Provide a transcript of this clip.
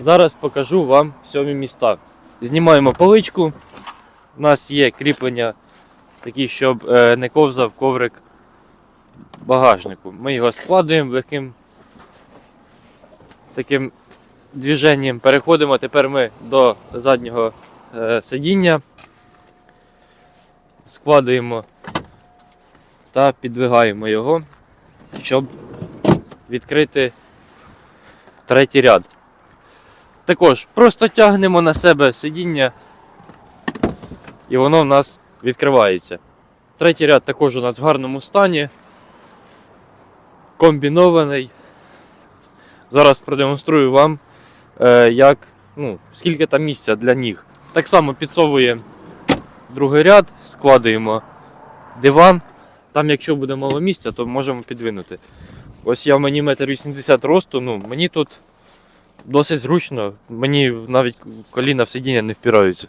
Зараз покажу вам сьомі міста. Знімаємо поличку. У нас є кріплення такі, щоб е, не ковзав коврик багажнику. Ми його складуємо легким таким движенням. Переходимо тепер ми до заднього е, сидіння. Складуємо та підвигаємо його, щоб відкрити третій ряд. Також просто тягнемо на себе сидіння і воно в нас відкривається. Третій ряд також у нас в гарному стані. Комбінований. Зараз продемонструю вам, е, як, ну, скільки там місця для ніг. Так само підсовуємо другий ряд, складуємо диван. Там, якщо буде мало місця, то можемо підвинути. Ось я мені метр 80 росту, ну мені тут досить зручно. Мені навіть коліна в сидіння не впираються.